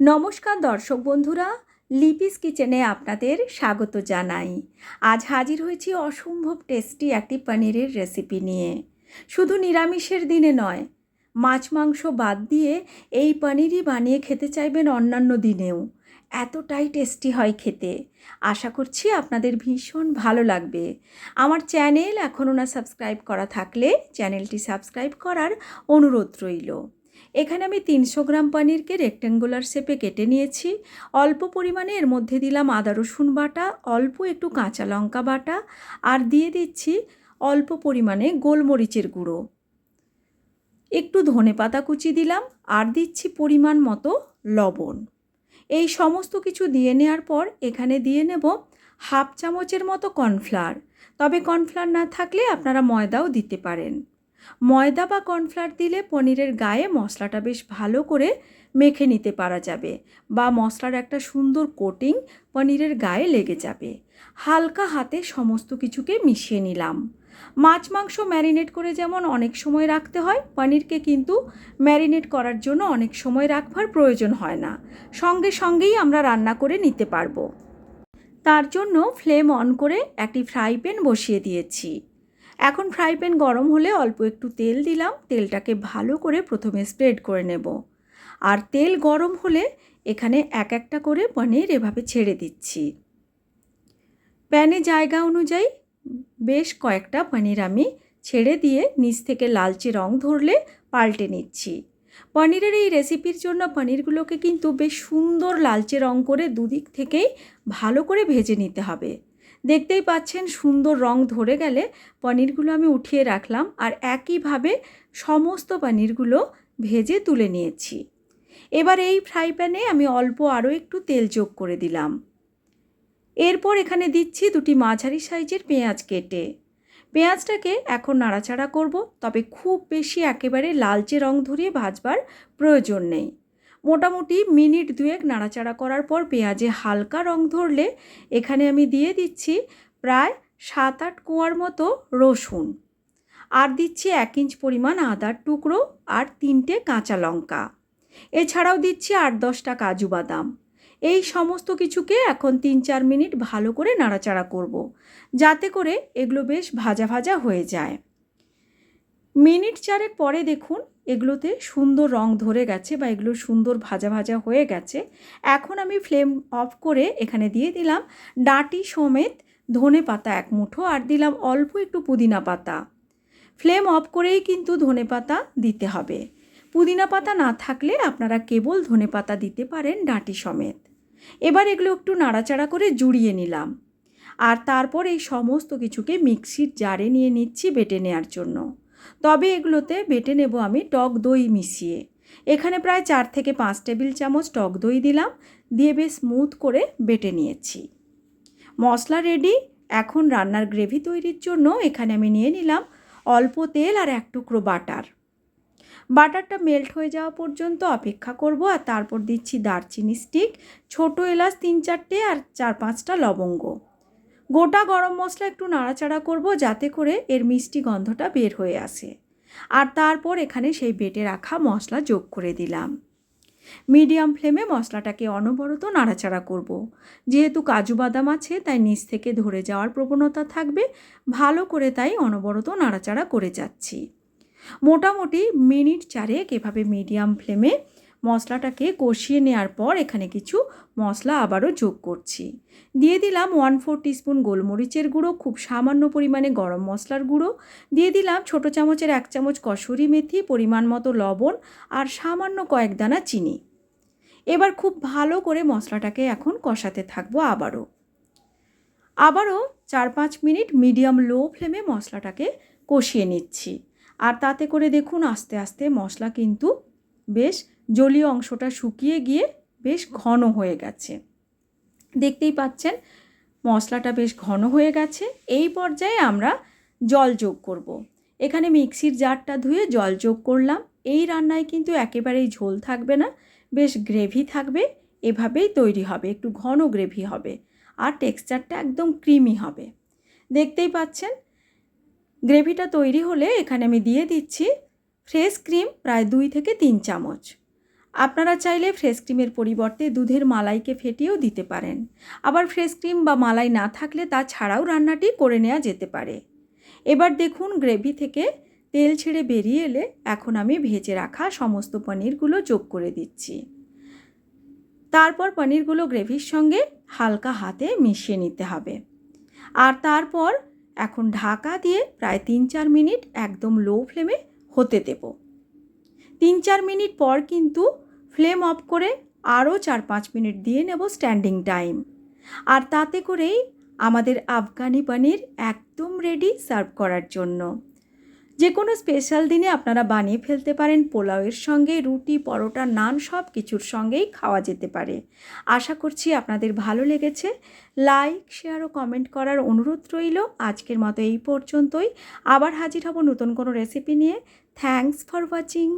নমস্কার দর্শক বন্ধুরা, লিপিস কিচেনে আপনাদের স্বাগত জানাই। আজ হাজির হয়েছি অসম্ভব টেস্টি একটি পনিরের রেসিপি নিয়ে। শুধু নিরামিষের দিনে নয়, মাছ মাংস বাদ দিয়ে এই পনিরই বানিয়ে খেতে চাইবেন অন্যান্য দিনেও। এতটাই টেস্টি হয় খেতে। আশা করছি আপনাদের ভীষণ ভালো লাগবে। আমার চ্যানেল এখনও না সাবস্ক্রাইব করা থাকলে চ্যানেলটি সাবস্ক্রাইব করার অনুরোধ রইল। এখানে আমি তিনশো গ্রাম পনিরকে রেক্ট্যাঙ্গুলার শেপে কেটে নিয়েছি। অল্প পরিমাণে এর মধ্যে দিলাম আদা, রসুন বাটা, অল্প একটু কাঁচা লঙ্কা বাটা আর দিয়ে দিচ্ছি অল্প পরিমাণে গোলমরিচের গুঁড়ো। একটু ধনে পাতা কুচি দিলাম আর দিচ্ছি পরিমাণ মতো লবণ। এই সমস্ত কিছু দিয়ে নেওয়ার পর এখানে দিয়ে নেব হাফ চামচের মতো কর্নফ্লাওয়ার। তবে কর্নফ্লাওয়ার না থাকলে আপনারা ময়দাও দিতে পারেন। ময়দা বা কর্নফ্লাওয়ার দিলে পনিরের গায়ে মশলাটা বেশ ভালো করে মেখে নিতে পারা যাবে বা মশলার একটা সুন্দর কোটিং পনিরের গায়ে লেগে যাবে। হালকা হাতে সমস্ত কিছুকে মিশিয়ে নিলাম। মাছ, মাংস ম্যারিনেট করে যেমন অনেক সময় রাখতে হয়, পনিরকে কিন্তু ম্যারিনেট করার জন্য অনেক সময় রাখবার প্রয়োজন হয় না। সঙ্গে সঙ্গেই আমরা রান্না করে নিতে পারব। তার জন্য ফ্লেম অন করে একটি ফ্রাই প্যান বসিয়ে দিয়েছি। এখন ফ্রাই প্যান গরম হলে অল্প একটু তেল দিলাম, তেলটাকে ভালো করে প্রথমে স্প্রেড করে নেব। আর তেল গরম হলে এখানে এক একটা করে পনির এভাবে ছেড়ে দিচ্ছি। প্যানে জায়গা অনুযায়ী বেশ কয়েকটা পনির আমি ছেড়ে দিয়ে নিচ থেকে লালচে রং ধরলে পাল্টে নিচ্ছি। পনিরের এই রেসিপির জন্য পনিরগুলোকে কিন্তু বেশ সুন্দর লালচে রং করে দুদিক থেকেই ভালো করে ভেজে নিতে হবে। দেখতেই পাচ্ছেন সুন্দর রং ধরে গেলে পনিরগুলো আমি উঠিয়ে রাখলাম আর একইভাবে সমস্ত পনিরগুলো ভেজে তুলে নিয়েছি। এবার এই ফ্রাই প্যানে আমি অল্প আরও একটু তেল যোগ করে দিলাম। এরপর এখানে দিচ্ছি দুটি মাঝারি সাইজের পেঁয়াজ কেটে। পেঁয়াজটাকে এখন নাড়াচাড়া করব, তবে খুব বেশি একেবারে লালচে রং ধরিয়ে ভাজবার প্রয়োজন নেই। মোটামুটি মিনিট দুয়েক নাড়াচাড়া করার পর পেঁয়াজে হালকা রং ধরলে এখানে আমি দিয়ে দিচ্ছি প্রায় সাত আট কোয়ার মতো রসুন। আর দিচ্ছি এক ইঞ্চ পরিমাণ আদার টুকরো আর তিনটে কাঁচা লঙ্কা। এছাড়াও দিচ্ছি আট দশটা কাজু বাদাম। এই সমস্ত কিছুকে এখন তিন চার মিনিট ভালো করে নাড়াচাড়া করব। যাতে করে এগুলো বেশ ভাজা ভাজা হয়ে যায়। মিনিট চারেক পরে দেখুন এগুলোতে সুন্দর রং ধরে গেছে বা এগুলো সুন্দর ভাজা ভাজা হয়ে গেছে। এখন আমি ফ্লেম অফ করে এখানে দিয়ে দিলাম ডাঁটি সমেত ধনে পাতা এক মুঠো আর দিলাম অল্প একটু পুদিনা পাতা। ফ্লেম অফ করেই কিন্তু ধনে পাতা দিতে হবে। পুদিনা পাতা না থাকলে আপনারা কেবল ধনে পাতা দিতে পারেন ডাঁটি সমেত। এবার এগুলো একটু নাড়াচাড়া করে জুড়িয়ে নিলাম। আর তারপর এই সমস্ত কিছুকে মিক্সির জারে নিয়ে নিচ্ছি বেটে নেওয়ার জন্য। তবে এগুলোতে বেটে নেব আমি টক দই মিশিয়ে। এখানে প্রায় চার থেকে পাঁচ টেবিল চামচ টক দই দিলাম, দিয়ে বেশ স্মুথ করে বেটে নিয়েছি। মশলা রেডি এখন রান্নার গ্রেভি তৈরির জন্য এখানে আমি নিয়ে নিলাম অল্প তেল আর এক টুকরো বাটার। বাটারটা মেল্ট হয়ে যাওয়া পর্যন্ত অপেক্ষা করব আর তারপর দিচ্ছি দারচিনি স্টিক ছোটো এলাচ তিন চারটে আর চার পাঁচটা লবঙ্গ। গোটা গরম মশলা একটু নাড়াচাড়া করব, যাতে করে এর মিষ্টি গন্ধটা বের হয়ে আসে। আর তারপর এখানে সেই বেটে রাখা মশলা যোগ করে দিলাম। মিডিয়াম ফ্লেমে মশলাটাকে অনবরত নাড়াচাড়া করব। যেহেতু কাজু বাদাম আছে, তাই নিচ থেকে ধরে যাওয়ার প্রবণতা থাকবে। ভালো করে তাই অনবরত নাড়াচাড়া করে যাচ্ছি। মোটামুটি মিনিট চারেক এভাবে মিডিয়াম ফ্লেমে মশলাটাকে কষিয়ে নেওয়ার পর এখানে কিছু মশলা আবারও যোগ করছি। দিয়ে দিলাম ওয়ান ফোর টিস্পুন গোলমরিচের গুঁড়ো, খুব সামান্য পরিমাণে গরম মশলার গুঁড়ো। দিয়ে দিলাম ছোটো চামচের এক চামচ কসুরি মেথি, পরিমাণ মতো লবণ আর সামান্য কয়েক দানা চিনি। এবার খুব ভালো করে মশলাটাকে এখন কষাতে থাকব আবারও। আবারও চার পাঁচ মিনিট মিডিয়াম লো ফ্লেমে মশলাটাকে কষিয়ে নিচ্ছি। আর তাতে করে দেখুন আস্তে আস্তে মশলা কিন্তু বেশ জলীয় অংশটা শুকিয়ে গিয়ে বেশ ঘন হয়ে গেছে। দেখতেই পাচ্ছেন, মশলাটা বেশ ঘন হয়ে গেছে। এই পর্যায়ে আমরা জল যোগ করব। এখানে মিক্সির জারটা ধুয়ে জল যোগ করলাম। এই রান্নায় কিন্তু একেবারেই ঝোল থাকবে না, বেশ গ্রেভি থাকবে, এভাবেই তৈরি হবে, একটু ঘন গ্রেভি হবে আর টেক্সচারটা একদম ক্রিমি হবে। দেখতেই পাচ্ছেন, গ্রেভিটা তৈরি হলে এখানে আমি দিয়ে দিচ্ছি ফ্রেশ ক্রিম প্রায় দুই থেকে তিন চামচ। আপনারা চাইলে ফ্রেশ ক্রিমের পরিবর্তে দুধের মালাইকে ফেটিয়েও দিতে পারেন। আবার ফ্রেশ ক্রিম বা মালাই না থাকলে তা ছাড়াও রান্নাটি করে নেওয়া যেতে পারে। এবার দেখুন গ্রেভি থেকে তেল ছেড়ে বেরিয়ে এলে এখন আমি ভেজে রাখা সমস্ত পনিরগুলো যোগ করে দিচ্ছি। তারপর পনিরগুলো গ্রেভির সঙ্গে হালকা হাতে মিশিয়ে নিতে হবে। আর তারপর এখন ঢাকা দিয়ে প্রায় তিন চার মিনিট একদম লো ফ্লেমে হতে দেব। তিন চার মিনিট পর কিন্তু ফ্লেম অফ করে আরও চার পাঁচ মিনিট দিয়ে নেব স্ট্যান্ডিং টাইম। আর তাতে করেই আমাদের আফগানি পানির একদম রেডি সার্ভ করার জন্য। যে কোনো স্পেশাল দিনে আপনারা বানিয়ে ফেলতে পারেন, পোলাওয়ের সঙ্গে, রুটি, পরোটা, নান সব কিছুর সঙ্গেই খাওয়া যেতে পারে। আশা করছি আপনাদের ভালো লেগেছে। লাইক শেয়ার ও কমেন্ট করার অনুরোধ রইল। আজকের মতো এই পর্যন্তই। আবার হাজির হব নতুন কোনো রেসিপি নিয়ে। Thanks for watching